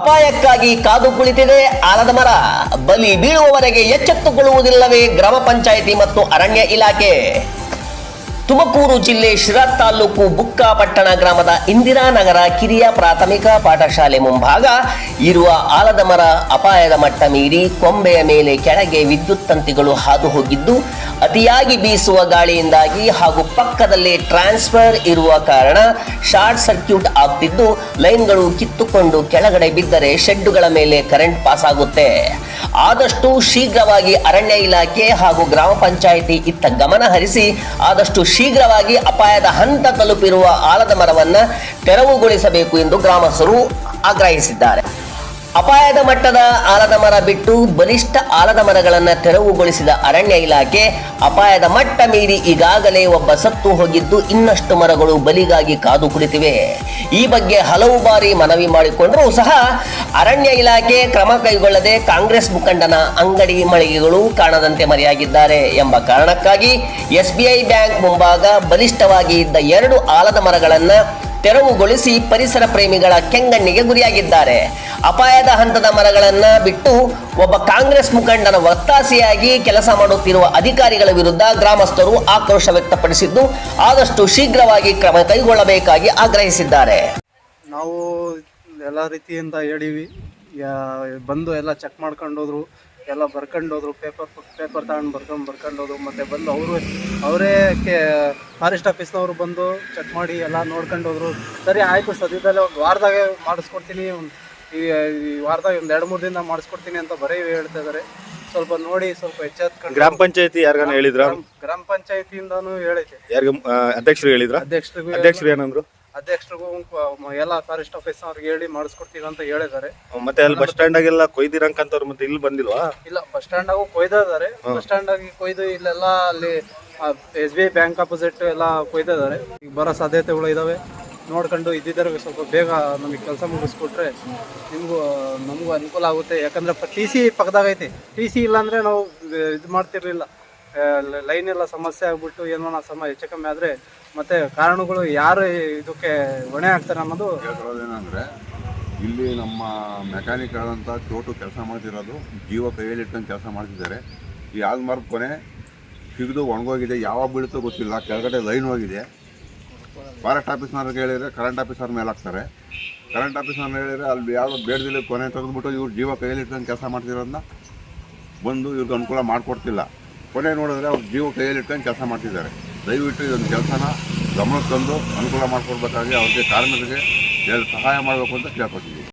ಅಪಾಯಕ್ಕಾಗಿ ಕಾದು ಕುಳಿತಿದೆ ಆಲದ ಮರ. ಬಲಿ ಬೀಳುವವರೆಗೆ ಎಚ್ಚೆತ್ತುಕೊಳ್ಳುವುದಿಲ್ಲವೇ ಗ್ರಾಮ ಪಂಚಾಯಿತಿ ಮತ್ತು ಅರಣ್ಯ ಇಲಾಖೆ. ತುಮಕೂರು ಜಿಲ್ಲೆ ಶಿರಾ ತಾಲೂಕು ಬುಕ್ಕಾಪಟ್ಟಣ ಗ್ರಾಮದ ಇಂದಿರಾನಗರ ಕಿರಿಯ ಪ್ರಾಥಮಿಕ ಪಾಠಶಾಲೆ ಮುಂಭಾಗ ಇರುವ ಆಲದ ಮರ ಅಪಾಯದ ಮಟ್ಟ ಮೀರಿ ಕೊಂಬೆಯ ಮೇಲೆ ಕೆಳಗೆ ವಿದ್ಯುತ್ ತಂತಿಗಳು ಹಾದು ಹೋಗಿದ್ದು, ಅತಿಯಾಗಿ ಬೀಸುವ ಗಾಳಿಯಿಂದಾಗಿ ಹಾಗೂ ಪಕ್ಕದಲ್ಲೇ ಟ್ರಾನ್ಸ್ಫರ್ ಇರುವ ಕಾರಣ ಶಾರ್ಟ್ ಸರ್ಕ್ಯೂಟ್ ಆಗ್ತಿದ್ದು, ಲೈನ್ಗಳು ಕಿತ್ತುಕೊಂಡು ಕೆಳಗಡೆ ಬಿದ್ದರೆ ಶೆಡ್ಡುಗಳ ಮೇಲೆ ಕರೆಂಟ್ ಪಾಸ್ ಆಗುತ್ತೆ ಆದಷ್ಟು ಶೀಘ್ರವಾಗಿ ಅರಣ್ಯ ಇಲಾಖೆ ಹಾಗೂ ಗ್ರಾಮ ಪಂಚಾಯಿತಿ ಇತ್ತ ಗಮನ ಹರಿಸಿ, ಆದಷ್ಟು ಶೀಘ್ರವಾಗಿ ಅಪಾಯದ ಹಂತ ತಲುಪಿರುವ ಆಲದ ಮರವನ್ನು ತೆರವುಗೊಳಿಸಬೇಕು ಎಂದು ಗ್ರಾಮಸ್ಥರು ಆಗ್ರಹಿಸಿದ್ದಾರೆ. ಅಪಾಯದ ಮಟ್ಟದ ಆಲದ ಮರ ಬಿಟ್ಟು ಬಲಿಷ್ಠ ಆಲದ ಮರಗಳನ್ನು ತೆರವುಗೊಳಿಸಿದ ಅರಣ್ಯ ಇಲಾಖೆ ಅಪಾಯದ ಮಟ್ಟ ಮೀರಿ ಈಗಾಗಲೇ ಒಬ್ಬ ಸತ್ತು ಹೋಗಿದ್ದು ಇನ್ನಷ್ಟು ಮರಗಳು ಬಲಿಗಾಗಿ ಕಾದು ಕುಳಿತಿವೆ. ಈ ಬಗ್ಗೆ ಹಲವು ಬಾರಿ ಮನವಿ ಮಾಡಿಕೊಂಡರೂ ಸಹ ಅರಣ್ಯ ಇಲಾಖೆ ಕ್ರಮ ಕೈಗೊಳ್ಳದೆ ಕಾಂಗ್ರೆಸ್ ಮುಖಂಡನ ಅಂಗಡಿ ಮಳಿಗೆಗಳು ಕಾಣದಂತೆ ಮರೆಯಾಗಿದ್ದಾರೆ ಎಂಬ ಕಾರಣಕ್ಕಾಗಿ ಎಸ್ಬಿಐ ಬ್ಯಾಂಕ್ ಮುಂಭಾಗ ಬಲಿಷ್ಠವಾಗಿ ಇದ್ದ ಎರಡು ಆಲದ ಮರಗಳನ್ನು ತೆರವುಗೊಳಿಸಿ ಪರಿಸರ ಪ್ರೇಮಿಗಳ ಕೆಂಗಣ್ಣಿಗೆ ಗುರಿಯಾಗಿದ್ದಾರೆ. ಅಪಾಯದ ಹಂತದ ಮರಗಳನ್ನ ಬಿಟ್ಟು ಒಬ್ಬ ಕಾಂಗ್ರೆಸ್ ಮುಖಂಡನ ಒತ್ತಾಸೆಯಾಗಿ ಕೆಲಸ ಮಾಡುತ್ತಿರುವ ಅಧಿಕಾರಿಗಳ ವಿರುದ್ಧ ಗ್ರಾಮಸ್ಥರು ಆಕ್ರೋಶ ವ್ಯಕ್ತಪಡಿಸಿದ್ದು, ಆದಷ್ಟು ಶೀಘ್ರವಾಗಿ ಕ್ರಮ ಕೈಗೊಳ್ಳಬೇಕಾಗಿ ಆಗ್ರಹಿಸಿದ್ದಾರೆ. ನಾವು ಎಲ್ಲ ರೀತಿಯಿಂದ ಹೇಳಿವಿ. ಬಂದು ಎಲ್ಲ ಚೆಕ್ ಮಾಡ್ಕೊಂಡು ಹೋದ್ರು ಎಲ್ಲ ಬರ್ಕೊಂಡು ಹೋದ್ರು ಪೇಪರ್ ಪೇಪರ್ ತಗೊಂಡು ಬರ್ಕೊಂಡು ಬರ್ಕೊಂಡು ಹೋದ್ರು ಮತ್ತೆ ಬಂದು ಅವರು ಅವರೇ ಕೆ ಫಾರೆಸ್ಟ್ ಆಫೀಸ್ನವರು ಬಂದು ಚೆಕ್ ಮಾಡಿ ಎಲ್ಲ ನೋಡ್ಕೊಂಡು ಹೋದ್ರು ಸರಿ ಆಯಿತು ಸದ್ಯದಲ್ಲೇ ಒಂದು ವಾರದಾಗೆ ಮಾಡಿಸ್ಕೊಡ್ತೀನಿ ಈ ಈ ವಾರದಾಗ ಒಂದು ಎರಡು ಮೂರು ದಿನ ಮಾಡಿಸ್ಕೊಡ್ತೀನಿ ಅಂತ ಬರೀ ಹೇಳ್ತಾ ಇದ್ದಾರೆ ಸ್ವಲ್ಪ ನೋಡಿ ಸ್ವಲ್ಪ ಎಚ್ಚೆತ್ಕೊಂಡು ಗ್ರಾಮ ಪಂಚಾಯತಿ ಯಾರಿಗಾನ ಹೇಳಿದ್ರ? ಗ್ರಾಮ- ಪಂಚಾಯತಿಯಿಂದಾನು ಹೇಳೈತೆ ಯಾರಿಗೂ ಅಧ್ಯಕ್ಷರು ಹೇಳಿದ್ರ? ಅಧ್ಯಕ್ಷರಿಗೂ ಅಧ್ಯಕ್ಷರು ಏನಂದ್ರು? ಅಧ್ಯಕ್ಷರಿಗೂ ಎಲ್ಲ ಫಾರೆಸ್ಟ್ ಆಫೀಸ್ ಅವ್ರಿಗೆ ಹೇಳಿ ಮಾಡಿಸ್ಕೊಡ್ತೀವಿ ಅಂತ ಹೇಳಿದ್ದಾರೆ. ಮತ್ತೆ ಅಲ್ಲಿ ಬಸ್ ಸ್ಟ್ಯಾಂಡ್ ಆಗೆಲ್ಲ ಕೊಯ್ದಿರಂಕಂತವ್ರು ಮತ್ತೆ ಇಲ್ಲಿ ಬಂದಿಲ್ವಾ? ಇಲ್ಲ ಬಸ್ ಸ್ಟ್ಯಾಂಡ್ ಆಗು ಕೊಯ್ದಿದ್ದಾರೆ. ಬಸ್ ಸ್ಟ್ಯಾಂಡ್ ಆಗಿ ಕೊಯ್ದು ಇಲ್ಲೆಲ್ಲ ಅಲ್ಲಿ S B I bank opposite ಎಲ್ಲ ಕೊಯ್ದಿದ್ದಾರೆ. ಈಗ ಬರೋ ಸಾಧ್ಯತೆಗಳು ಇದಾವೆ. ನೋಡ್ಕೊಂಡು ಇದ್ದಿದ್ದಾರೆ ಸ್ವಲ್ಪ ಬೇಗ ನಮಗೆ ಕೆಲಸ ಮುಗಿಸ್ಕೊಟ್ರೆ ನಿಮಗೂ ನಮಗೂ ಅನುಕೂಲ ಆಗುತ್ತೆ. ಯಾಕಂದ್ರೆ ಟಿ ಸಿ ಪಕ್ಕದಾಗ ಐತಿ ಟಿ ಸಿ ಇಲ್ಲಾಂದ್ರೆ ನಾವು ಇದು ಮಾಡ್ತಿರ್ಲಿಲ್ಲ. ಲೈನ್ ಎಲ್ಲ ಸಮಸ್ಯೆ ಆಗ್ಬಿಟ್ಟು ಏನೋ ಸಮ ಹೆಚ್ಚು ಕಮ್ಮಿ ಆದರೆ ಮತ್ತೆ ಕಾರಣಗಳು ಯಾರು ಇದಕ್ಕೆ ಹೊಣೆ ಆಗ್ತಾರೆ ಅನ್ನೋದು ಏನಂದ್ರೆ ಇಲ್ಲಿ ನಮ್ಮ ಮೆಕ್ಯಾನಿಕ್ ಆದಂಥ ಚೋಟು ಕೆಲಸ ಮಾಡ್ತಿರೋದು, ಜೀವ ಕೈಯಲ್ಲಿ ಕೆಲಸ ಮಾಡ್ತಿದ್ದಾರೆ. ಈ ಆಲ್ಮಾರ್ಕ್ ಕೊನೆ ಸಿಗಿದು ಒಣಗೋಗಿದೆ ಯಾವಾಗ ಬೀಳುತ್ತೋ ಗೊತ್ತಿಲ್ಲ, ಕೆಳಗಡೆ ಲೈನ್ ಹೋಗಿದೆ. ಫಾರೆಸ್ಟ್ ಆಫೀಸ್ನವ್ರಿಗೆ ಹೇಳಿದರೆ ಕರೆಂಟ್ ಆಫೀಸರ್ ಮೇಲೆ ಹಾಕ್ತಾರೆ. ಕರೆಂಟ್ ಆಫೀಸ್ನವ್ರು ಹೇಳಿದರೆ ಅಲ್ಲಿ ಯಾವುದೋ ಬೇಡದಿಲ್ಲ ಕೊನೆ ತೆಗೆದುಬಿಟ್ಟು ಇವ್ರು ಜೀವ ಕೈಯಲ್ಲಿ ಕೆಲಸ ಮಾಡ್ತಿರೋದನ್ನ ಬಂದು ಇವ್ರಿಗೆ ಅನುಕೂಲ ಮಾಡಿಕೊಡ್ತಿಲ್ಲ. ಕೊನೆ ನೋಡಿದ್ರೆ ಅವ್ರ ಜೀವ ಕೈಯಲ್ಲಿ ಇಟ್ಕೊಂಡು ಕೆಲಸ ಮಾಡ್ತಿದ್ದಾರೆ. ದಯವಿಟ್ಟು ಇದೊಂದು ಕೆಲಸನ ಗಮನಕ್ಕೆ ತಂದು ಅನುಕೂಲ ಮಾಡಿಕೊಡ್ಬೇಕಾಗಿ ಅವ್ರಿಗೆ ಕಾರ್ಮಿಕರಿಗೆ ಸಹಾಯ ಮಾಡಬೇಕು ಅಂತ ಕೇಳ್ಕೊತೀವಿ